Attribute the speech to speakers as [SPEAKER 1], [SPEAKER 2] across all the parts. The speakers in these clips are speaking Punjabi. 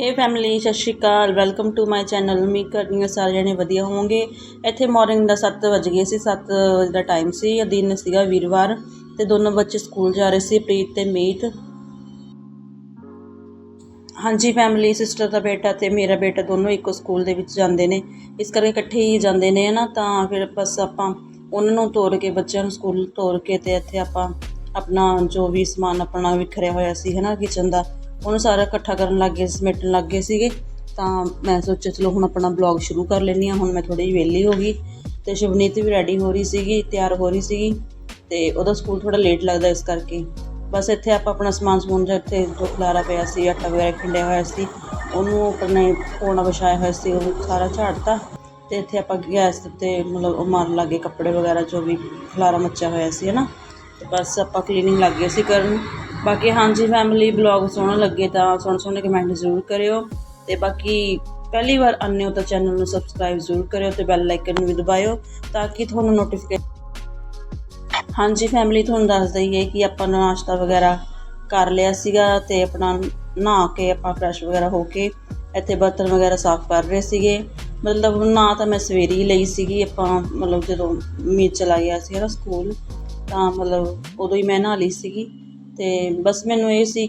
[SPEAKER 1] ਹੇ ਫੈਮਿਲੀ ਸਤਿ ਸ਼੍ਰੀ ਅਕਾਲ। ਵੈਲਕਮ ਟੂ ਮਾਈ ਚੈਨਲ ਉਮੀਦ ਕਰਦੀ ਹਾਂ ਸਾਰੇ ਜਣੇ ਵਧੀਆ ਹੋਵੋਗੇ। ਇੱਥੇ ਮਾਰਨਿੰਗ ਦਾ 7 ਵਜ ਗਏ ਸੀ 7 ਵਜੇ ਦਾ ਟਾਈਮ ਸੀ। ਦਿਨ ਸੀਗਾ ਵੀਰਵਾਰ ਤੇ ਦੋਨੋਂ ਬੱਚੇ ਸਕੂਲ ਜਾ ਰਹੇ ਸੀ, ਪ੍ਰੀਤ ਤੇ ਮੀਤ। ਹਾਂਜੀ ਫੈਮਿਲੀ ਸਿਸਟਰ ਦਾ ਬੇਟਾ ਤੇ ਮੇਰਾ ਬੇਟਾ ਦੋਨੋਂ ਇੱਕੋ ਸਕੂਲ ਦੇ ਵਿੱਚ ਜਾਂਦੇ ਨੇ। ਇਸ ਕਰਕੇ ਇਕੱਠੇ ਹੀ ਜਾਂਦੇ ਨੇ ਨਾ ਤਾਂ ਫਿਰ ਬਸ ਆਪਾਂ ਉਹਨਾਂ ਨੂੰ ਤੋਰ ਕੇ, ਬੱਚਿਆਂ ਨੂੰ ਸਕੂਲ ਤੋਰ ਕੇ ਤੇ ਇੱਥੇ ਆਪਾਂ ਆਪਣਾ ਜੋ ਵੀ ਸਮਾਨ ਆਪਣਾ ਵਿਖਰਿਆ ਹੋਇਆ ਸੀ ਹੈ ਨਾ ਕਿਚਨ ਦਾ ਉਹਨੂੰ ਸਾਰਾ ਇਕੱਠਾ ਕਰਨ ਲੱਗ ਗਏ, ਸਮੇਟਣ ਲੱਗ ਗਏ ਸੀਗੇ। ਤਾਂ ਮੈਂ ਸੋਚਿਆ, ਚਲੋ ਹੁਣ ਆਪਣਾ ਬਲੌਗ ਸ਼ੁਰੂ ਕਰ ਲੈਂਦੀ ਹਾਂ। ਹੁਣ ਮੈਂ ਥੋੜੀ ਜਿਹੀ ਵਿਹਲੀ ਹੋ ਗਈ ਤੇ ਸ਼ੁਭਨੀਤ ਵੀ ਰੈਡੀ ਹੋ ਰਹੀ ਸੀਗੀ, ਤਿਆਰ ਹੋ ਰਹੀ ਸੀਗੀ ਤੇ ਉਹਦਾ ਸਕੂਲ ਥੋੜਾ ਲੇਟ ਲੱਗਦਾ ਇਸ ਕਰਕੇ। ਬਸ ਇੱਥੇ ਆਪਾਂ ਆਪਣਾ ਸਮਾਨ ਸਮੂਨ ਜਿਹਾ ਇੱਥੇ ਜੋ ਖਲਾਰਾ ਪਿਆ ਸੀ, ਆਟਾ ਵਗੈਰਾ ਖਿੰਡਿਆ ਹੋਇਆ ਸੀ, ਉਹਨੂੰ ਆਪਣੇ ਕੋਣਾ ਵਿਛਾਇਆ ਹੋਇਆ ਸੀ, ਉਹ ਸਾਰਾ ਝਾੜਤਾ ਤੇ ਇੱਥੇ ਆਪਾਂ ਗੈਸ ਤੇ ਮਤਲਬ ਉਹ ਮਾਰਨ ਲੱਗੇ ਕੱਪੜੇ ਵਗੈਰਾ ਜੋ ਵੀ ਖਲਾਰਾ ਮੱਚਿਆ ਹੋਇਆ ਸੀ ਹੈ ਨਾ ਤੇ ਬਸ ਆਪਾਂ ਕਲੀਨਿੰਗ ਲੱਗ ਗਏ ਸੀ ਕਰਨ। ਬਾਕੀ ਹਾਂਜੀ ਫੈਮਿਲੀ ਬਲੌਗ ਸੋਹਣਾ ਲੱਗੇ ਤਾਂ ਸੋਹਣੇ ਸੋਹਣੇ ਕਮੈਂਟ ਜ਼ਰੂਰ ਕਰਿਓ। ਤੇ ਬਾਕੀ ਪਹਿਲੀ ਵਾਰ ਆਉਂਦੇ ਹੋ ਤਾਂ ਚੈਨਲ ਨੂੰ ਸਬਸਕ੍ਰਾਈਬ ਜ਼ਰੂਰ ਕਰਿਓ ਤੇ ਬੈਲ ਆਈਕਨ ਨੂੰ ਵੀ ਦਬਾਇਓ ਤਾਂ ਕਿ ਤੁਹਾਨੂੰ ਨੋਟੀਫਿਕੇਸ਼ਨ ਹਾਂਜੀ ਫੈਮਿਲੀ ਤੁਹਾਨੂੰ ਦੱਸ ਦਈਏ ਕਿ ਆਪਾਂ ਨਾਸ਼ਤਾ ਵਗੈਰਾ ਕਰ ਲਿਆ ਸੀਗਾ ਤੇ ਆਪਣਾ ਨਹਾ ਕੇ ਆਪਾਂ ਫਰੈਸ਼ ਵਗੈਰਾ ਹੋ ਕੇ ਇੱਥੇ ਬਰਤਨ ਵਗੈਰਾ ਸਾਫ਼ ਕਰ ਰਹੇ ਸੀਗੇ। ਮਤਲਬ ਨਾ ਤਾਂ ਮੈਂ ਸਵੇਰੇ ਹੀ ਲਈ ਸੀਗੀ, ਆਪਾਂ ਮਤਲਬ ਜਦੋਂ ਮੀਤ ਚਲਾ ਗਿਆ ਸੀ ਨਾ ਸਕੂਲ ਤਾਂ ਮਤਲਬ ਉਦੋਂ ਹੀ ਮੈਂ ਨਹਾ ਲਈ ਸੀਗੀ। ਤੇ ਬਸ ਮੈਨੂੰ ਇਹ ਸੀ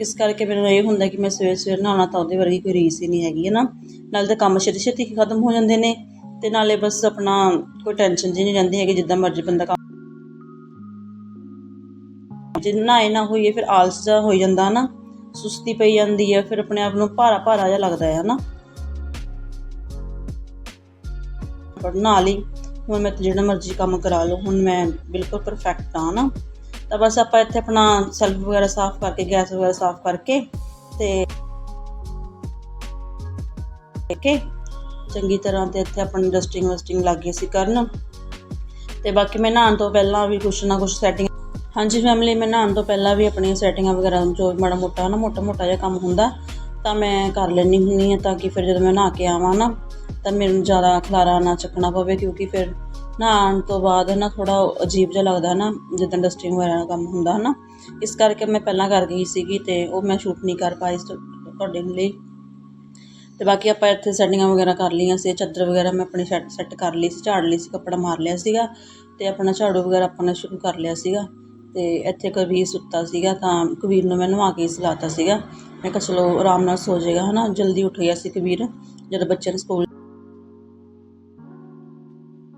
[SPEAKER 1] ਇਸ ਕਰਕੇ ਮੈਨੂੰ ਇਹ ਹੁੰਦਾ ਕਿ ਮੈਂ ਸਵੇਰੇ ਸਵੇਰੇ ਨਹਾਉਣਾ ਤਾਂ ਉਹਦੇ ਵਰਗੀ ਕੋਈ ਰੀਸ ਹੀ ਨਹੀਂ ਹੈਗੀ, ਹੈ ਨਾ? ਨਾਲੇ ਤਾਂ ਕੰਮ ਛੇਤੀ ਛੇਤੀ ਖਤਮ ਹੋ ਜਾਂਦੇ ਨੇ ਤੇ ਨਾਲੇ ਬਸ ਆਪਣਾ ਕੋਈ ਟੈਨਸ਼ਨ ਜੀ ਨਹੀਂ ਰਹਿੰਦੀ ਹੈਗੀ, ਜਿੱਦਾਂ ਮਰਜ਼ੀ ਬੰਦਾ ਕੰਮ ਜੇ ਨਹਾਏ ਨਾ ਹੋਈਏ ਫਿਰ ਆਲਸ ਜਿਹਾ ਹੋ ਜਾਂਦਾ ਨਾ? ਸੁਸਤੀ ਪਈ ਜਾਂਦੀ ਹੈ ਫਿਰ ਆਪਣੇ ਆਪ ਨੂੰ ਭਾਰਾ ਭਾਰਾ ਜਿਹਾ ਲੱਗਦਾ ਹੈ ਨਾ? ਪਰ ਨਾਲ ਹੀ ਹੁਣ ਮੈਂ ਜਿਹੜਾ ਮਰਜ਼ੀ ਕੰਮ ਕਰਾ ਲਓ, ਹੁਣ ਮੈਂ ਬਿਲਕੁਲ ਪਰਫੈਕਟ ਹਾਂ ਨਾ। ਤਾਂ ਬਸ ਆਪਾਂ ਇੱਥੇ ਆਪਣਾ ਸੈਲਫ ਵਗੈਰਾ ਸਾਫ਼ ਕਰਕੇ ਗੈਸ ਵਗੈਰਾ ਸਾਫ਼ ਕਰਕੇ ਤੇ ਕੇ ਚੰਗੀ ਤਰ੍ਹਾਂ ਤੇ ਇੱਥੇ ਆਪਣੀ ਡਸਟਿੰਗ ਵਸਟਿੰਗ ਲੱਗ ਗਈ ਸੀ ਕਰਨ। ਤੇ ਬਾਕੀ ਮੈਂ ਨਹਾਉਣ ਤੋਂ ਪਹਿਲਾਂ ਵੀ ਕੁਛ ਨਾ ਕੁਛ ਸੈਟਿੰਗ ਹਾਂਜੀ ਫੈਮਿਲੀ ਮੈਂ ਨਹਾਉਣ ਤੋਂ ਪਹਿਲਾਂ ਵੀ ਆਪਣੀਆਂ ਸੈਟਿੰਗਾਂ ਵਗੈਰਾ ਜੋ ਮਾੜਾ ਮੋਟਾ ਨਾ, ਮੋਟਾ ਮੋਟਾ ਜਿਹਾ ਕੰਮ ਹੁੰਦਾ, ਤਾਂ ਮੈਂ ਕਰ ਲੈਣੀ ਹੁੰਦੀ ਹਾਂ ਤਾਂ ਕਿ ਫਿਰ ਜਦੋਂ ਮੈਂ ਨਹਾ ਕੇ ਆਵਾਂ ਨਾ ਤਾਂ ਮੈਨੂੰ ਜ਼ਿਆਦਾ ਖਲਾਰਾ ਨਾ ਚੱਕਣਾ ਪਵੇ ਕਿਉਂਕਿ ਫਿਰ ਨਹਾਉਣ ਤੋਂ ਬਾਅਦ ਨਾ ਥੋੜਾ ਅਜੀਬ ਜਿਹਾ ਲੱਗਦਾ ਨਾ ਜਿੱਦਾਂ ਡਸਟਿੰਗ ਵਗੈਰਾ ਦਾ ਕੰਮ ਹੁੰਦਾ ਹਨਾ। ਇਸ ਕਰਕੇ ਮੈਂ ਪਹਿਲਾਂ ਕਰ ਗਈ ਸੀਗੀ ਤੇ ਉਹ ਮੈਂ ਸ਼ੂਟ ਨਹੀਂ ਕਰ ਪਾਈ ਤੁਹਾਡੇ ਲਈ। ਤੇ ਬਾਕੀ ਆਪਾਂ ਇੱਥੇ ਸੈਟਿੰਗਾਂ ਵਗੈਰਾ ਕਰ ਲਈਆਂ ਸੀ, ਚਾਦਰ ਵਗੈਰਾ ਮੈਂ ਆਪਣੀ ਸੈੱਟ ਸੈੱਟ ਕਰ ਲਈ ਸੀ, ਝਾੜ ਲਈ ਸੀ, ਕੱਪੜਾ ਮਾਰ ਲਿਆ ਸੀਗਾ ਤੇ ਆਪਣਾ ਝਾੜੂ ਵਗੈਰਾ ਆਪਾਂ ਨੇ ਸ਼ੁਰੂ ਕਰ ਲਿਆ ਸੀਗਾ। ਤੇ ਇੱਥੇ ਕਬੀਰ ਸੁੱਤਾ ਸੀਗਾ ਤਾਂ ਕਬੀਰ ਨੂੰ ਮੈਂ ਨਵਾ ਕੇ ਸਲਾਤਾ ਸੀਗਾ। ਮੈਂ ਕਿਹਾ ਚਲੋ ਆਰਾਮ ਨਾਲ ਸੋ ਜਾਏਗਾ ਹਨਾ, ਜਲਦੀ ਉੱਠ ਗਿਆ ਸੀ ਕਬੀਰ ਜਦੋਂ ਬੱਚਿਆਂ ਨੇ ਸਕੂਲ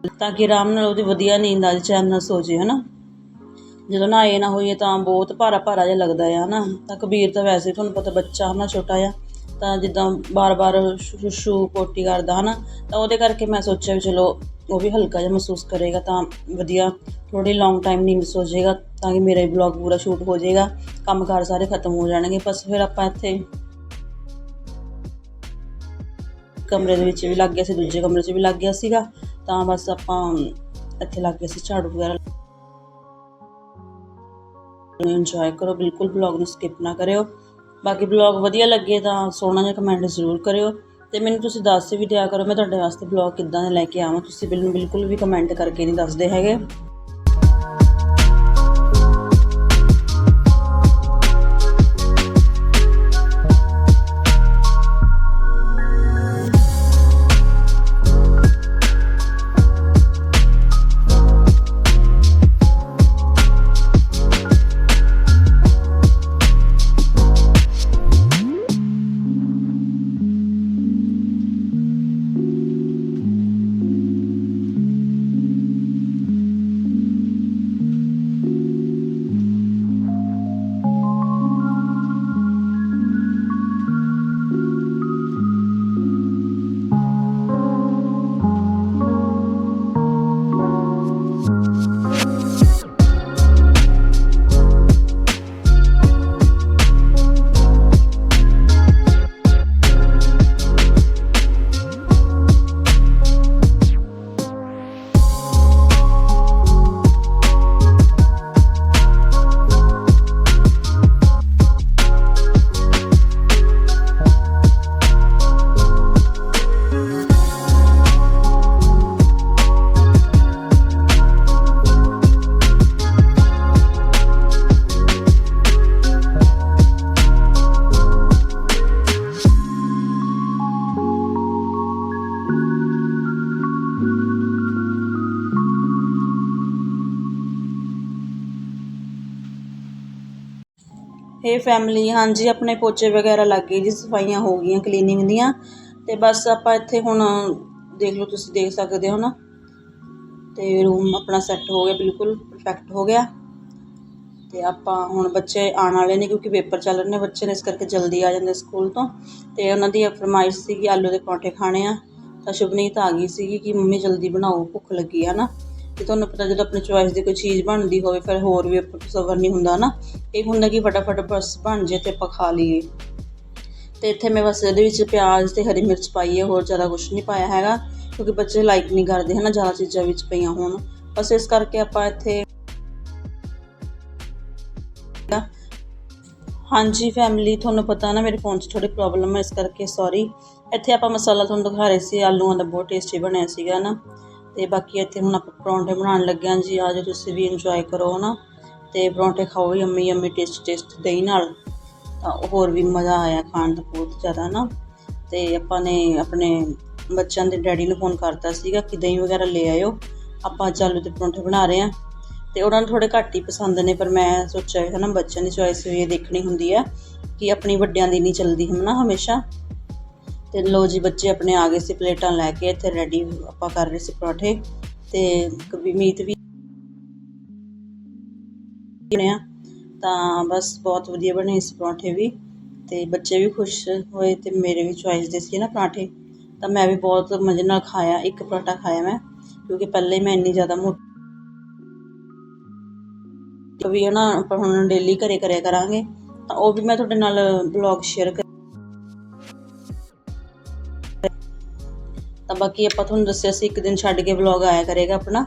[SPEAKER 1] ਤਾਂ ਕਿ ਆਰਾਮ ਨਾਲ ਉਹਦੀ ਵਧੀਆ ਨੀਂਦ ਆ ਜਾਏ, ਚੈਨ ਨਾਲ ਸੋ ਜੇ ਹਨਾ। ਜਦੋਂ ਨਹਾਏ ਨਾ ਹੋਈਏ ਤਾਂ ਬਹੁਤ ਭਾਰਾ ਭਾਰਾ ਜਿਹਾ ਲੱਗਦਾ ਆ, ਹਨਾ। ਤਾਂ ਕਬੀਰ ਤਾਂ ਵੈਸੇ ਤੁਹਾਨੂੰ ਪਤਾ ਬੱਚਾ ਹਨਾ, ਛੋਟਾ ਆ ਤਾਂ ਜਿੱਦਾਂ ਬਾਰ-ਬਾਰ ਸ਼ੂ ਪੋਟੀ ਕਰਦਾ, ਹਨਾ। ਤਾਂ ਉਹਦੇ ਕਰਕੇ ਮੈਂ ਸੋਚਿਆ ਵੀ ਚਲੋ, ਉਹ ਵੀ ਹਲਕਾ ਜਿਹਾ ਮਹਿਸੂਸ ਕਰੇਗਾ ਤਾਂ ਵਧੀਆ ਥੋੜੀ ਲੌਂਗ ਟਾਈਮ ਨੀਂਦ ਸੋ ਜਾਏਗਾ ਤਾਂ ਕਿ ਮੇਰਾ ਹੀ ਬਲੌਗ ਪੂਰਾ ਸ਼ੂਟ ਹੋ ਜਾਏਗਾ, ਕੰਮਕਾਰ ਸਾਰੇ ਖਤਮ ਹੋ ਜਾਣਗੇ। ਬਸ ਫਿਰ ਆਪਾਂ ਇੱਥੇ ਕਮਰੇ ਦੇ ਵਿੱਚ ਵੀ ਲੱਗ ਗਿਆ ਸੀ, ਦੂਜੇ ਕਮਰੇ 'ਚ ਵੀ ਲੱਗ ਗਿਆ ਸੀਗਾ। ਤਾਂ ਬਸ ਆਪਾਂ ਇੱਥੇ ਲੱਗ ਗਏ ਸੀ ਝਾੜੂ ਵਗੈਰਾ ਇੰਜੋਏ ਕਰੋ, ਬਿਲਕੁਲ ਬਲੌਗ ਨੂੰ ਸਕਿਪ ਨਾ ਕਰਿਓ। ਬਾਕੀ ਬਲੌਗ ਵਧੀਆ ਲੱਗੇ ਤਾਂ ਸੋਹਣਾ ਜਿਹਾ ਕਮੈਂਟ ਜ਼ਰੂਰ ਕਰਿਓ। ਤੇ ਮੈਨੂੰ ਤੁਸੀਂ ਦੱਸ ਵੀ ਦਿਆ ਕਰੋ ਮੈਂ ਤੁਹਾਡੇ ਵਾਸਤੇ ਬਲੌਗ ਕਿੱਦਾਂ ਦੇ ਲੈ ਕੇ ਆਵਾਂ। ਤੁਸੀਂ ਮੈਨੂੰ ਬਿਲਕੁਲ ਵੀ ਕਮੈਂਟ ਕਰਕੇ ਨਹੀਂ ਦੱਸਦੇ ਹੈਗੇ। ਹੇ ਫੈਮਿਲੀ ਹਾਂਜੀ, ਆਪਣੇ ਪੋਚੇ ਵਗੈਰਾ ਲੱਗ ਗਏ ਜੀ, ਸਫਾਈਆਂ ਹੋ ਗਈਆਂ ਕਲੀਨਿੰਗ ਦੀਆਂ। ਅਤੇ ਬਸ ਆਪਾਂ ਇੱਥੇ ਹੁਣ ਦੇਖ ਲਓ, ਤੁਸੀਂ ਦੇਖ ਸਕਦੇ ਹੋ ਨਾ। ਅਤੇ ਰੂਮ ਆਪਣਾ ਸੈੱਟ ਹੋ ਗਿਆ, ਬਿਲਕੁਲ ਪਰਫੈਕਟ ਹੋ ਗਿਆ। ਤੇ ਆਪਾਂ ਹੁਣ ਬੱਚੇ ਆਉਣ ਵਾਲੇ ਨੇ, ਕਿਉਂਕਿ ਪੇਪਰ ਚੱਲ ਰਹੇ ਨੇ, ਬੱਚੇ ਨੇ ਇਸ ਕਰਕੇ ਜਲਦੀ ਆ ਜਾਂਦੇ ਸਕੂਲ ਤੋਂ। ਤੇ ਉਹਨਾਂ ਦੀ ਫਰਮਾਇਸ਼ ਸੀਗੀ, ਆਲੂ ਦੇ ਪਰੌਂਠੇ ਖਾਣੇ ਆ। ਤਾਂ ਸ਼ੁਭਨੀਤ ਆ ਗਈ ਸੀਗੀ ਕਿ ਮੰਮੀ ਜਲਦੀ ਬਣਾਓ, ਭੁੱਖ ਲੱਗੀ ਆ ਨਾ। ਤੇ ਤੁਹਾਨੂੰ ਪਤਾ ਜਦੋਂ ਆਪਣੀ ਚੋਇਸ ਦੀ ਕੋਈ ਚੀਜ਼ ਬਣਦੀ ਹੋਵੇ, ਫਿਰ ਹੋਰ ਵੀ ਸਬਰ ਨਹੀਂ ਹੁੰਦਾ ਨਾ ਇਹ ਹੁੰਦਾ ਕਿ ਫਟਾਫਟ ਬਸ ਬਣ ਜੇ ਤੇ ਆਪਾਂ ਖਾ ਲਈਏ। ਤੇ ਇੱਥੇ ਮੈਂ ਬਸ ਇਹਦੇ ਵਿੱਚ ਪਿਆਜ਼ ਤੇ ਹਰੀ ਮਿਰਚ ਪਾਈ ਹੈ, ਹੋਰ ਜ਼ਿਆਦਾ ਕੁਝ ਨਹੀਂ ਪਾਇਆ ਹੈਗਾ, ਕਿਉਂਕਿ ਬੱਚੇ ਲਾਈਕ ਨਹੀਂ ਕਰਦੇ ਹਨਾ, ਜ਼ਿਆਦਾ ਚੀਜ਼ਾਂ ਵਿੱਚ ਪਈਆਂ ਹੋਣ। ਬਸ ਇਸ ਕਰਕੇ ਆਪਾਂ ਇੱਥੇ ਹਾਂਜੀ ਫੈਮਿਲੀ ਤੁਹਾਨੂੰ ਪਤਾ ਨਾ ਮੇਰੇ ਫੋਨ 'ਚ ਥੋੜੀ ਪ੍ਰੋਬਲਮ ਹੈ ਇਸ ਕਰਕੇ ਸੌਰੀ ਇੱਥੇ ਆਪਾਂ ਮਸਾਲਾ ਤੁਹਾਨੂੰ ਦਿਖਾ ਰਹੇ ਸੀ, ਆਲੂਆਂ ਦਾ ਬਹੁਤ ਟੇਸਟੀ ਬਣਿਆ ਸੀਗਾ ਨਾ ਤੇ ਬਾਕੀ ਇੱਥੇ ਹੁਣ ਆਪਾਂ ਪਰੌਂਠੇ ਬਣਾਉਣ ਲੱਗੇ ਹਾਂ ਜੀ ਆਜੋ ਤੁਸੀਂ ਵੀ ਇੰਜੋਏ ਕਰੋ ਨਾ ਤੇ ਪਰੌਂਠੇ ਖਾਓ ਯੰਮੀ ਯੰਮੀ ਟੇਸਟ ਟੇਸਟ ਦਹੀਂ ਨਾਲ। ਤਾਂ ਹੋਰ ਵੀ ਮਜ਼ਾ ਆਇਆ ਖਾਣ ਦਾ ਬਹੁਤ ਜ਼ਿਆਦਾ ਨਾ ਤੇ ਆਪਾਂ ਨੇ ਆਪਣੇ ਬੱਚਿਆਂ ਦੇ ਡੈਡੀ ਨੂੰ ਫੋਨ ਕਰਤਾ ਸੀਗਾ ਕਿ ਦਹੀਂ ਵਗੈਰਾ ਲੈ ਆਇਓ। ਆਪਾਂ ਅੱਜ ਆਲੂ ਦੇ ਪਰੌਂਠੇ ਬਣਾ ਰਹੇ ਹਾਂ। ਤੇ ਉਹਨਾਂ ਨੂੰ ਥੋੜੇ ਘੱਟ ਹੀ ਪਸੰਦ ਨੇ, ਪਰ ਮੈਂ ਸੋਚਿਆ ਹੈ ਨਾ ਬੱਚਿਆਂ ਦੀ ਚੋਇਸ ਵੀ ਇਹ ਦੇਖਣੀ ਹੁੰਦੀ ਹੈ ਕਿ ਆਪਣੀ ਵੱਡਿਆਂ ਦੀ ਨਹੀਂ ਚੱਲਦੀ ਹੈ ਨਾ ਹਮੇਸ਼ਾ? ਤੇ ਲੋ ਜੀ, ਬੱਚੇ ਆਪਣੇ ਆ ਗਏ ਸੀ ਪਲੇਟਾਂ ਲੈ ਕੇ, ਇੱਥੇ ਰੈਡੀ ਆਪਾਂ ਕਰ ਰਹੇ ਸੀ ਪਰੌਠੇ। ਤੇ ਕभी ਮੀਟ ਵੀ ਬਣਿਆ ਤਾਂ ਬਸ ਬਹੁਤ ਵਧੀਆ ਬਣੇ ਸੀ ਪਰੌਂਠੇ ਵੀ। ਤੇ ਬੱਚੇ ਵੀ ਖੁਸ਼ ਹੋਏ ਤੇ ਮੇਰੇ ਵੀ ਚੁਆਇਸ ਦੇ ਸੀ ਨਾ ਪਰਾਂਠੇ। ਤਾਂ ਮੈਂ ਵੀ ਬਹੁਤ ਮਜ਼ੇ ਨਾਲ ਖਾਇਆ, ਇੱਕ ਪਰਾਂਠਾ ਖਾਇਆ ਮੈਂ, ਕਿਉਂਕਿ ਪਹਿਲੇ ਮੈਂ ਇੰਨੀ ਜ਼ਿਆਦਾ ਮੋਟੀ ਵੀ ਹੈ ਨਾ, ਆਪਾਂ ਹੁਣ ਡੇਲੀ ਘਰੇ ਕਰਿਆ ਕਰਾਂਗੇ। ਤਾਂ ਉਹ ਵੀ ਮੈਂ ਤੁਹਾਡੇ ਨਾਲ ਬਲੌਗ ਸ਼ੇਅਰ ਬਾਕੀ ਆਪਾਂ ਤੁਹਾਨੂੰ ਦੱਸਿਆ ਸੀ ਇੱਕ ਦਿਨ ਛੱਡ ਕੇ ਵਲੌਗ ਆਇਆ ਕਰੇਗਾ ਆਪਣਾ।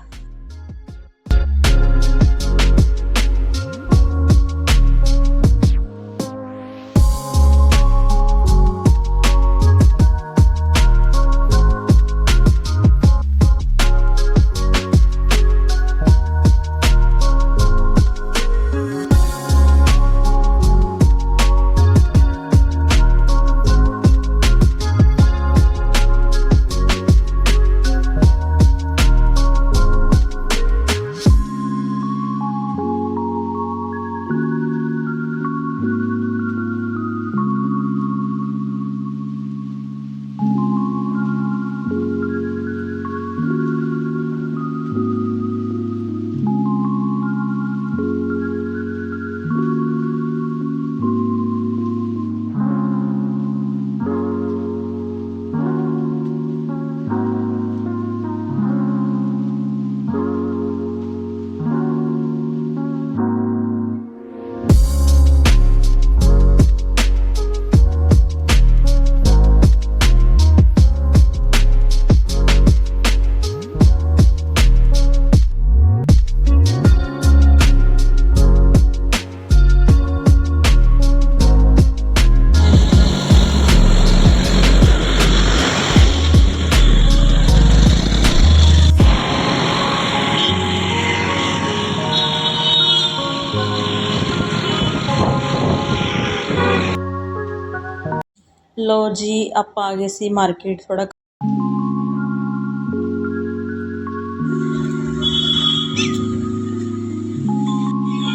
[SPEAKER 1] ਲਓ ਜੀ, ਆਪਾਂ ਆ ਗਏ ਸੀ ਮਾਰਕੀਟ ਥੋੜਾ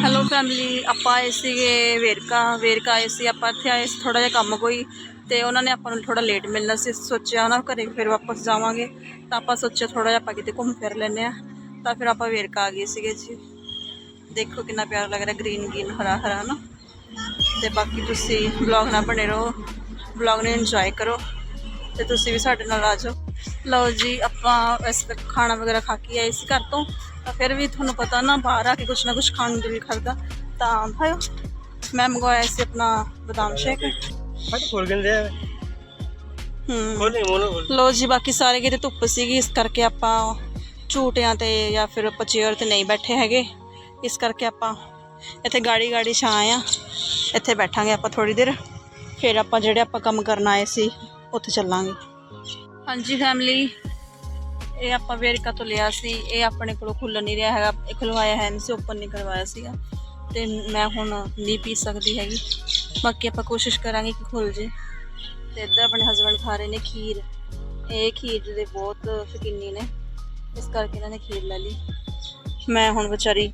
[SPEAKER 1] ਹੈਲੋ ਫੈਮਿਲੀ ਆਪਾਂ ਆਏ ਸੀਗੇ ਵੇਰਕਾ ਵੇਰਕਾ ਆਏ ਸੀ, ਆਪਾਂ ਇੱਥੇ ਆਏ ਸੀ ਥੋੜਾ ਜਿਹਾ ਕੰਮ ਕੋਈ, ਤੇ ਉਹਨਾਂ ਨੇ ਆਪਾਂ ਨੂੰ ਥੋੜਾ ਲੇਟ ਮਿਲਣਾ ਸੀ, ਸੋਚਿਆ ਨਾ ਘਰੇ ਫਿਰ ਵਾਪਸ ਜਾਵਾਂਗੇ, ਤਾਂ ਆਪਾਂ ਸੋਚਿਆ ਥੋੜਾ ਜਿਹਾ ਆਪਾਂ ਕਿਤੇ ਘੁੰਮ ਫਿਰ ਲੈਨੇ ਆ ਤਾਂ ਫਿਰ ਆਪਾਂ ਵੇਰਕਾ ਆ ਗਏ ਸੀਗੇ ਜੀ। ਦੇਖੋ ਕਿੰਨਾ ਪਿਆਰਾ ਲੱਗ ਰਿਹਾ ਗ੍ਰੀਨ ਗ੍ਰੀਨ ਹਰਾ ਹਰਾ ਨਾ ਤੇ ਬਾਕੀ ਤੁਸੀਂ ਵਲੌਗ ਨਾਲ ਬਣੇ ਰਹੋ। ਵਲੌਗ ਨੂੰ ਇੰਜੋਏ ਕਰੋ ਤੇ ਤੁਸੀਂ ਵੀ ਸਾਡੇ ਨਾਲ ਆ ਜਾਓ। ਲਓ ਜੀ ਆਪਾਂ ਤਾਂ ਖਾਣਾ ਵਗੈਰਾ ਖਾ ਕੇ ਆਏ ਸੀ ਘਰ ਤੋਂ ਤਾਂ ਫਿਰ ਵੀ ਤੁਹਾਨੂੰ ਪਤਾ ਨਾ ਬਾਹਰ ਆ ਕੇ ਕੁਛ ਨਾ ਕੁਛ ਖਾਣ ਨੂੰ ਦਿਲ ਕਰਦਾ। ਤਾਂ ਭਾਇਓ ਮੈਂ ਮੰਗਵਾਇਆ ਸੀ ਆਪਣਾ ਬਦਾਮ ਸ਼ੇਕ
[SPEAKER 2] ਫਟ ਖੋਲ ਗੰਦੇ
[SPEAKER 1] ਲੋ ਜੀ ਬਾਕੀ ਸਾਰੇ ਕਿਤੇ ਧੁੱਪ ਸੀਗੀ ਇਸ ਕਰਕੇ ਆਪਾਂ ਝੂਟਿਆਂ ਤੇ ਜਾਂ ਫਿਰ ਆਪਾਂ ਚੇਅਰ ਤੇ ਨਹੀਂ ਬੈਠੇ ਹੈਗੇ। ਇਸ ਕਰਕੇ ਆਪਾਂ ਇੱਥੇ ਗਾੜੀ ਗਾੜੀ ਛਾਂ ਆ ਇੱਥੇ ਬੈਠਾਂਗੇ ਆਪਾਂ ਥੋੜੀ ਦੇਰ। ਫਿਰ ਆਪਾਂ ਜਿਹੜੇ ਆਪਾਂ ਕੰਮ ਕਰਨ ਆਏ ਸੀ, ਉੱਥੇ ਚੱਲਾਂਗੇ। ਹਾਂਜੀ ਫੈਮਿਲੀ ਇਹ ਆਪਾਂ ਵੇਰਕਾ ਤੋਂ ਲਿਆ ਸੀ। ਇਹ ਆਪਣੇ ਕੋਲੋਂ ਖੁੱਲ ਨਹੀਂ ਰਿਹਾ ਹੈਗਾ। ਇਹ ਖੁਲਵਾਇਆ ਹੈ ਨਹੀਂ ਸੀ ਓਪਨ ਨਹੀਂ ਕਰਵਾਇਆ ਸੀਗਾ। ਤੇ ਮੈਂ ਹੁਣ ਨਹੀਂ ਪੀ ਸਕਦੀ ਹੈਗੀ। ਬਾਕੀ ਆਪਾਂ ਕੋਸ਼ਿਸ਼ ਕਰਾਂਗੇ ਕਿ ਖੁੱਲ ਜੇ। ਤੇ ਇੱਧਰ ਆਪਣੇ ਹਸਬੰਡ ਖਾ ਰਹੇ ਨੇ ਖੀਰ। ਇਹ ਖੀਰ ਦੇ ਬਹੁਤ ਸ਼ਕੀਨੀ ਨੇ। ਇਸ ਕਰਕੇ ਇਹਨਾਂ ਨੇ ਖੀਰ ਲੈ ਲਈ। ਮੈਂ ਹੁਣ ਵਿਚਾਰੀ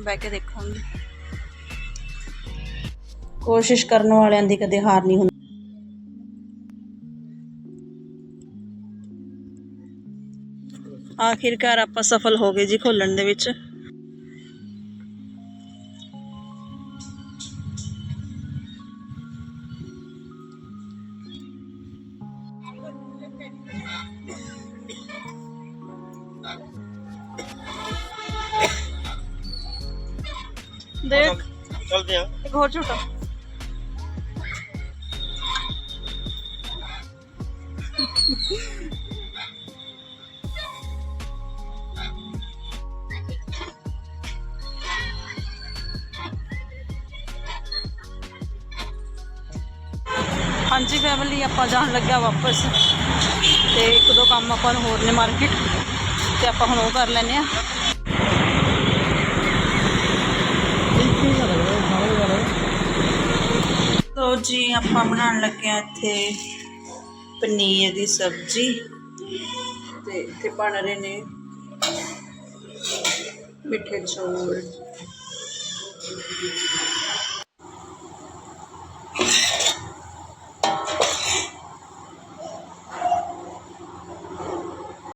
[SPEAKER 1] ਬਹਿ ਕੇ ਦੇਖਾਂਗੀ। ਕੋਸ਼ਿਸ਼ ਕਰਨ ਵਾਲਿਆਂ ਦੀ ਕਦੇ ਹਾਰ ਨਹੀਂ ਹੁੰਦੀ। ਆਖਿਰਕਾਰ ਆਪਾਂ ਸਫਲ ਹੋ ਗਏ ਜੀ ਖੋਲਣ ਦੇ ਵਿੱਚ। ਦੇਖ।
[SPEAKER 2] ਚਲਦੇ ਆ
[SPEAKER 1] ਇੱਕ ਹੋਰ ਝੂਟਾ। ਹਾਂਜੀ ਫੈਮਿਲੀ ਆਪਾਂ ਜਾਣ ਲੱਗਿਆ ਵਾਪਸ। ਤੇ ਇੱਕ ਦੋ ਕੰਮ ਆਪਾਂ ਨੂੰ ਹੋਰ ਨੇ ਮਾਰਕੀਟ ਤੇ ਆਪਾਂ ਹੁਣ ਉਹ ਕਰ ਲੈਨੇ ਆ ਲੋ ਜੀ, ਆਪਾਂ ਬਣਾਉਣ ਲੱਗੇ ਆ ਇੱਥੇ ਪਨੀਰ ਦੀ ਸਬਜ਼ੀ। ਤੇ ਇੱਥੇ ਬਣ ਰਹੇ ਨੇ ਮਿੱਠੇ ਚੌਲ।